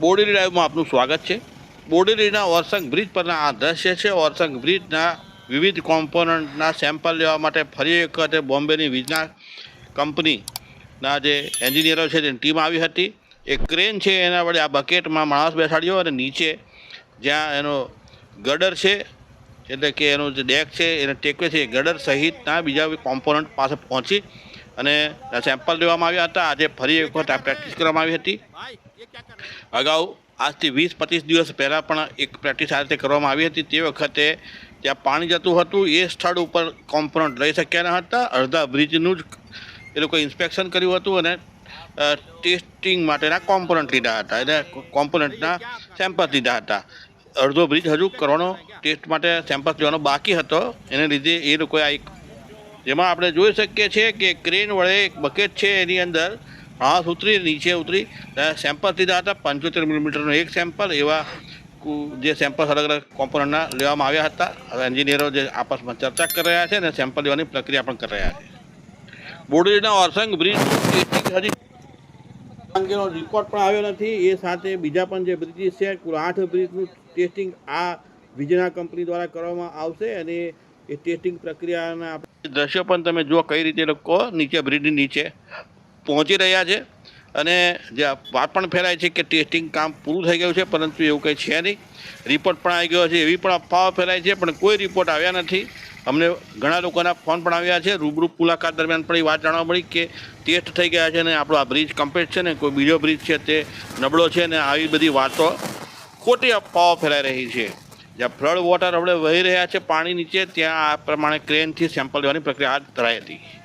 બોડેલી લાઈવમાં આપનું સ્વાગત છે. બોડેલીના ઓરસંગ બ્રિજ પરના આ દ્રશ્ય છે. ઓરસંગ બ્રિજના વિવિધ કોમ્પોનન્ટના સેમ્પલ લેવા માટે ફરી એક વખતે બોમ્બેની વીજના કંપનીના જે એન્જિનિયરો છે તેની ટીમ આવી હતી. એક ક્રેન છે, એના વડે આ બકેટમાં માણસ બેસાડ્યો અને નીચે જ્યાં એનો ગડર છે, એટલે કે એનો જે ડેક છે, એને ટેકવે છે એ ગડર સહિતના બીજા કોમ્પોનન્ટ પાસે પહોંચી અને સેમ્પલ લેવામાં આવ્યા હતા. આજે ફરી એક વખત આ પ્રેક્ટિસ કરવામાં આવી હતી. અગાઉ આજથી વીસ પચીસ દિવસ પહેલાં પણ એક પ્રેક્ટિસ આ રીતે કરવામાં આવી હતી. તે વખતે ત્યાં પાણી જતું હતું. એ સ્થળ ઉપર કોમ્પોનન્ટ લઈ શક્યા ન હતા. અડધા બ્રિજનું જ એ લોકોએ ઇન્સ્પેક્શન કર્યું હતું અને ટેસ્ટિંગ માટેના કોમ્પોનન્ટ લીધા હતા. એટલે કોમ્પોનન્ટના સેમ્પલ લીધા હતા. અડધો બ્રિજ હજુ કરવાનો ટેસ્ટ માટે સેમ્પલ લેવાનો બાકી હતો. એને લીધે એ લોકોએ આ એક જેમાં આપણે જોઈ શકીએ છીએ કે ક્રેન વડે એક બકેટ છે એની અંદર. હાથ ઉતરી, નીચે ઉતરી. સેમ્પલ લીધા હતા, પંચોતેર મિલીમીટરનો એક સેમ્પલ એવા જે સેમ્પલ અલગ અલગ કોમ્પોનન્ટના લેવામાં આવ્યા હતા. હવે એન્જિનિયરો જે આપસમાં ચર્ચા કરી રહ્યા છે અને સેમ્પલ લેવાની પ્રક્રિયા પણ કરી રહ્યા છે. બોડેલીના ઓરસંગ બ્રિજ હજી અંગેનો રિપોર્ટ પણ આવ્યો નથી. એ સાથે બીજા પણ જે બ્રિજીસ છે, કુલ આઠ બ્રિજનું ટેસ્ટિંગ આ વીજળા કંપની દ્વારા કરવામાં આવશે અને એ ટેસ્ટિંગ પ્રક્રિયાના દ્રશ્યો પણ તમે જુઓ કઈ રીતે લોકો નીચે બ્રિજની નીચે પહોંચી રહ્યા છે. અને જે વાત પણ ફેલાય છે કે ટેસ્ટિંગ કામ પૂરું થઈ ગયું છે, પરંતુ એવું કંઈ છે નહીં. રિપોર્ટ પણ આવી ગયો છે, એવી પણ અફવાઓ ફેલાય છે, પણ કોઈ રિપોર્ટ આવ્યા નથી. અમને ઘણા લોકોના ફોન પણ આવ્યા છે. રૂબરૂ મુલાકાત દરમિયાન પણ એ વાત જાણવા મળી કે ટેસ્ટ થઈ ગયા છે ને આપણો આ બ્રિજ કમ્પ્લીટ છે ને, કોઈ બીજો બ્રિજ છે તે નબળો છે ને, આવી બધી વાતો ખોટી અફવાઓ ફેલાઈ રહી છે. જ્યાં ફ્લડ વોટર આપણે વહી રહ્યા છે, પાણી નીચે, ત્યાં આ પ્રમાણે ક્રેનથી સેમ્પલ લેવાની પ્રક્રિયા હાથ ધરાઈ હતી.